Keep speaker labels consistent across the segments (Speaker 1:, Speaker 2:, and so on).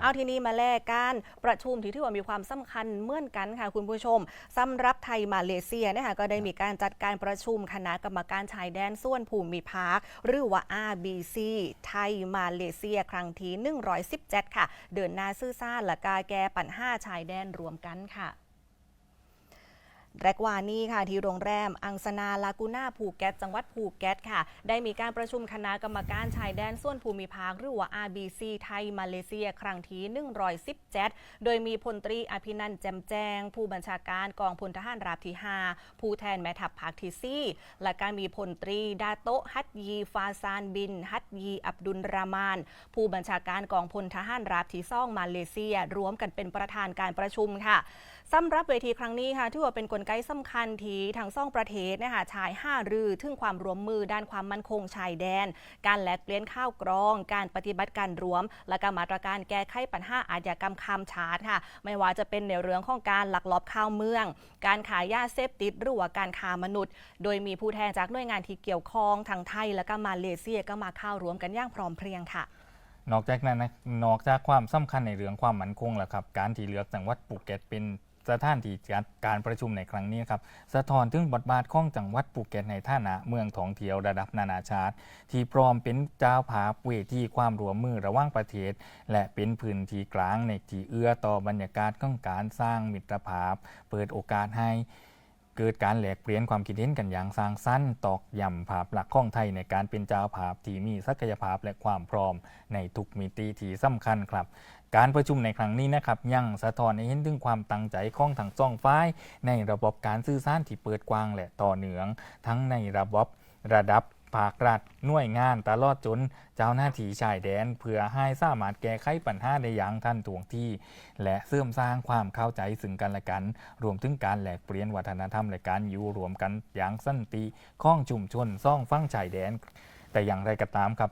Speaker 1: เอาทีนี้มาแลกการประชุมที่ถือว่ามีความสำคัญเหมือนกันค่ะคุณผู้ชมสำหรับไทยมาเลเซียนะคะก็ได้มีการจัดการประชุมคณะกรรมการชายแดนส่วนภูมิภาคหรือว่า RBC ไทยมาเลเซียครั้งที่117 ค่ะ เดินหน้าซื่อซ่านและกาแก้ปัญหาชายแดนรวมกันค่ะ แรกวานี้ค่ะ ที่โรงแรม อังสนาลากูน่าภูเก็ตจังหวัดภูเก็ตค่ะ ได้มีการประชุมคณะกรรมการชายแดนส่วนภูมิภาคหรือว่า RBC ไทย มาเลเซีย ครั้งที่117 โดยมีพลตรีอภินันท์แจมแจงผู้บัญชาการกองพลทหารราบที่ 5 ผู้แทนแม่ทัพภาคที่ 4 และการมีพลตรี ดาโตฮัตยี ฟาซานบิน ฮัตยี อับดุลรามาน ผู้บัญชาการกองพลทหารราบที่ซ่องมาเลเซียรวมกันเป็นประธานการประชุมค่ะสำหรับเวทีครั้งนี้ค่ะถือว่าเป็นกลไกสำคัญที่ทั้งสองประเทศนะคะชายห้ารือถึงความร่วมมือด้านความมั่นคงชายแดน การแลกเปลี่ยนข้าวกรอง การปฏิบัติการรวม และการมาตรการแก้ไขปัญหาอาชญากรรมข้ามชาติค่ะ ไม่ว่าจะเป็นในเรื่องของการลักลอบข้าวเมือง การขายยาเสพติดหรือว่าการค้ามนุษย์ โดยมีผู้แทนจากหน่วยงานที่เกี่ยวข้องทั้งไทยและก็มาเลเซียก็มาเข้ารวมกันอย่างพร้อมเพรียงค่ะ
Speaker 2: นอกจากนั้นนะนอกจากความสำคัญในเรื่องความมั่นคงแล้วครับ การที่เลือกจังหวัดภูเก็ตเป็น สถานที่การประชุมในครั้งนี้ครับสะท้อนถึงบทบาทของจังหวัดภูเก็ตในฐานะเมืองท่องเที่ยวระดับนานาชาติ ที่พร้อมเป็นเจ้าภาพเวทีความร่วมมือระหว่างประเทศ และเป็นพื้นที่กลางในที่เอื้อต่อบรรยากาศของการสร้างมิตรภาพ เปิดโอกาสให้ เกิดการแหลกเปลี่ยนความคิดเห็นกันอย่างสร้างสรรค์ตอกย้ำภาพลักษณ์ของไทยในการเป็นเจ้าภาพที่มีศักยภาพและความพร้อมในทุกมิติที่สำคัญครับ การประชุมในครั้งนี้นะครับยังสะท้อนให้เห็นถึงความตั้งใจของทั้งสองฝ่าย ในระบบการสื่อสารที่เปิดกว้างและต่อเนื่อง ทั้งในระบบระดับ ภาครัฐหน่วยงานตลอดจนเจ้าหน้าที่ชายแดน เพื่อให้สามารถแก้ไขปัญหาได้อย่างทันท่วงทีและเสริมสร้างความเข้าใจซึ่งกันและกัน รวมถึงการแหลกเปลี่ยนวัฒนธรรมและการอยู่รวมกันอย่างสันติข้องชุมชนซ่องฟังชายแดน แต่อย่างไรก็ตามครับ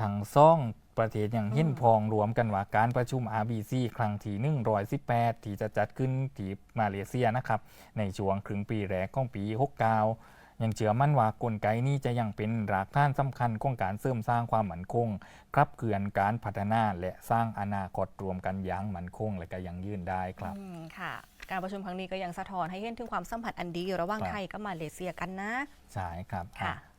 Speaker 2: ทางซ่องประเทศอย่างหินพองรวมกันว่าการประชุม RBC ครั้งที่ 118 ที่จะจัดขึ้นที่มาเลเซียนะครับ ในช่วงครึ่งปีแรกของปี 69 ยังเชื่อมั่นว่ากลไกนี้จะยังเป็นรากฐานสำคัญของการเสริมสร้างความมั่นคงครับเกือนการพัฒนาและสร้างอนาคตรวมกันอย่างมั่นคง และก็ยังยืนได้ครับ
Speaker 1: อืมค่ะการประชุมครั้งนี้ก็ยังสะท้อนให้เห็นถึงความสัมพันธ์อันดี ระหว่าง
Speaker 2: ครับ
Speaker 1: ไทยกับมาเลเซียกันนะ
Speaker 2: ใช่ครับ
Speaker 1: ค่ะ